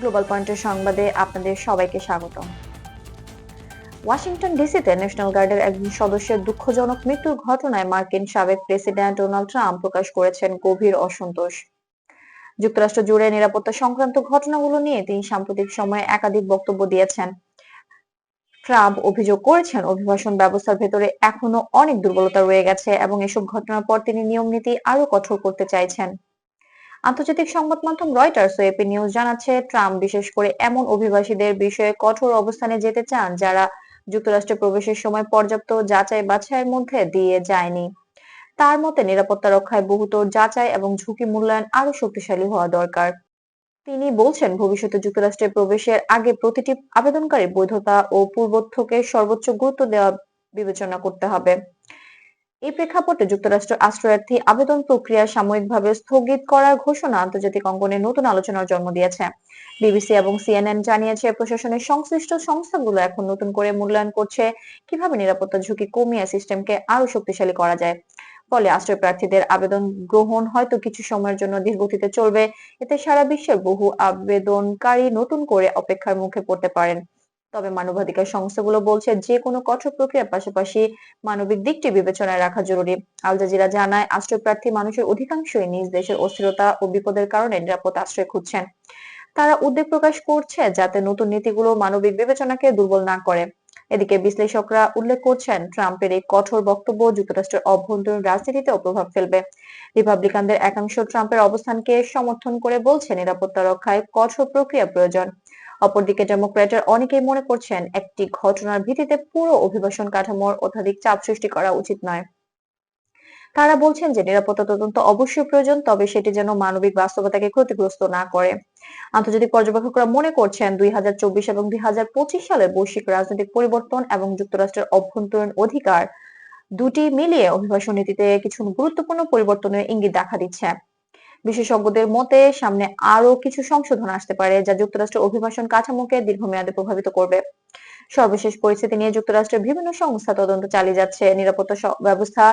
Global পয়েন্টের সংবাদে আপনাদের সবাইকে স্বাগত ওয়াশিংটন ডিসিতে ন্যাশনাল গার্ডের একজন সদস্যের দুঃখজনক মৃত্যুর ঘটনায় মার্কিন সাবেক প্রেসিডেন্ট ডোনাল্ড ট্রাম্প প্রকাশ করেছেন গভীর অসন্তোষ। যুক্তরাষ্ট্র জুড়ে নিরাপত্তা সংক্রান্ত ঘটনাগুলো নিয়ে তিনি সাম্প্রতিক সময়ে একাধিক বক্তব্য দিয়েছেন। ট্রাম্প অভিযোগ করেছেন, অভিবাসন ব্যবস্থার ভেতরে এখনও অনেক দুর্বলতা রয়ে গেছে এবং এসব ঘটনার পর তিনি নিয়ম নীতি আরও কঠোর করতে চাইছেন। আন্তর্জাতিক সংবাদ মাধ্যম রয়টার্স এপি নিউজ জানাচ্ছে, ট্রাম্প বিশেষ করে এমন অভিবাসীদের বিষয়ে কঠোর অবস্থানে যেতে চান যারা যুক্তরাষ্ট্রে প্রবেশের সময় পর্যাপ্ত যাচাই বাছাইয়ের মধ্যে দিয়ে যায়নি। তার মতে, নিরাপত্তা রক্ষায় বহুতর যাচাই এবং ঝুঁকি মূল্যায়ন আরও শক্তিশালী হওয়া দরকার। তিনি বলছেন, ভবিষ্যতে যুক্তরাষ্ট্রে প্রবেশের আগে প্রতিটি আবেদনকারী বৈধতা ও পূর্বোত্থকে সর্বোচ্চ গুরুত্ব দেওয়া বিবেচনা করতে হবে। এই প্রেক্ষাপটে যুক্তরাষ্ট্র আশ্রয়ার্থী আবেদন প্রক্রিয়া সাময়িকভাবে স্থগিত করার ঘোষণা আন্তর্জাতিক অঙ্গনে নতুন আলোচনার জন্ম দিয়েছে। বিবিসি এবং সিএনএন জানিয়েছে, প্রশাসনের সংশ্লিষ্ট সংস্থাগুলো এখন নতুন করে মূল্যায়ন করছে কীভাবে নিরাপত্তা ঝুঁকি কমিয়ে সিস্টেমকে আরও শক্তিশালী করা যায়। ফলে আশ্রয় প্রার্থীদের আবেদন গ্রহণ হয়তো কিছু সময়ের জন্য ধীরগতিতে চলবে। এতে সারা বিশ্বের বহু আবেদনকারী নতুন করে অপেক্ষার মুখে পড়তে পারেন। তবে মানবাধিকার সংস্থাগুলো বলছে যে কোনো কঠোর প্রক্রিয়ার পাশাপাশি মানবিক দিকটি বিবেচনায় রাখা জরুরি। আল জাজিরা জানায় আশ্রয় প্রার্থী মানুষের অধিকাংশই নিজ দেশের অস্থিরতা ও বিপদের কারণে নিরাপদ আশ্রয় খুঁজছেন। তারা উদ্বেগ প্রকাশ করছে যাতে নতুন নীতিগুলো মানবিক বিবেচনাকে দুর্বল না করে। এদিকে বিশ্লেষকরা উল্লেখ করছেন, ট্রাম্পের এই কঠোর বক্তব্য যুক্তরাষ্ট্রের অভ্যন্তরীণ রাজনীতিতেও প্রভাব ফেলবে। রিপাবলিকানদের একাংশ ট্রাম্পের অবস্থানকে সমর্থন করে বলছে নিরাপত্তা রক্ষায় কঠোর প্রক্রিয়া প্রয়োজন। অপরদিকে ডেমোক্র্যাটের অনেকেই মনে করছেন একটি ঘটনার ভিত্তিতে পুরো অভিবাসন কাঠামোর অত্যাধিক চাপ সৃষ্টি করা উচিত নয়। তারা বলছেন যে নিরাপত্তা তদন্ত অবশ্যই প্রয়োজন, তবে সেটি যেন মানবিক বাস্তবতাকে ক্ষতিগ্রস্ত না করে। আন্তর্জাতিক পর্যবেক্ষকরা মনে করছেন দুই হাজার চব্বিশ এবং দুই হাজার পঁচিশ সালে বৈশ্বিক রাজনৈতিক পরিবর্তন এবং যুক্তরাষ্ট্রের অভ্যন্তরীণ অধিকার দুটি মিলিয়ে অভিবাসন নীতিতে কিছু গুরুত্বপূর্ণ পরিবর্তনের ইঙ্গিত দেখা দিচ্ছে। বিশেষজ্ঞদের মতে সামনে আরও কিছু সংশোধন আসতে পারে যা যুক্তরাষ্ট্রের অভিবাসন কাঠামোকে দীর্ঘমেয়াদে প্রভাবিত করবে। সর্বশেষ পরিস্থিতি নিয়ে যুক্তরাষ্ট্রের বিভিন্ন সংস্থা তদন্ত চালিয়ে যাচ্ছে। নিরাপত্তা ব্যবস্থা,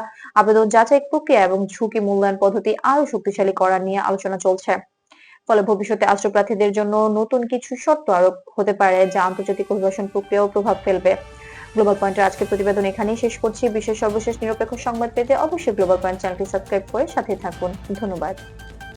আবেদন যাচাই প্রক্রিয়া এবং ঝুঁকি মূল্যায়ন পদ্ধতি আরও শক্তিশালী করা নিয়ে আলোচনা চলছে। ফলে ভবিষ্যতে আশ্রয় প্রার্থীদের জন্য নতুন কিছু শর্ত আরোপ হতে পারে যা আন্তর্জাতিক অভিবাসন প্রক্রিয়াও প্রভাব ফেলবে। গ্লোবাল পয়েন্টের আজকের প্রতিবেদন এখানেই শেষ করছি। বিশ্বের সর্বশেষ নিরপেক্ষ সংবাদ পেতে অবশ্যই গ্লোবাল পয়েন্ট চ্যানেলটি সাবস্ক্রাইব করে সাথে থাকুন। ধন্যবাদ।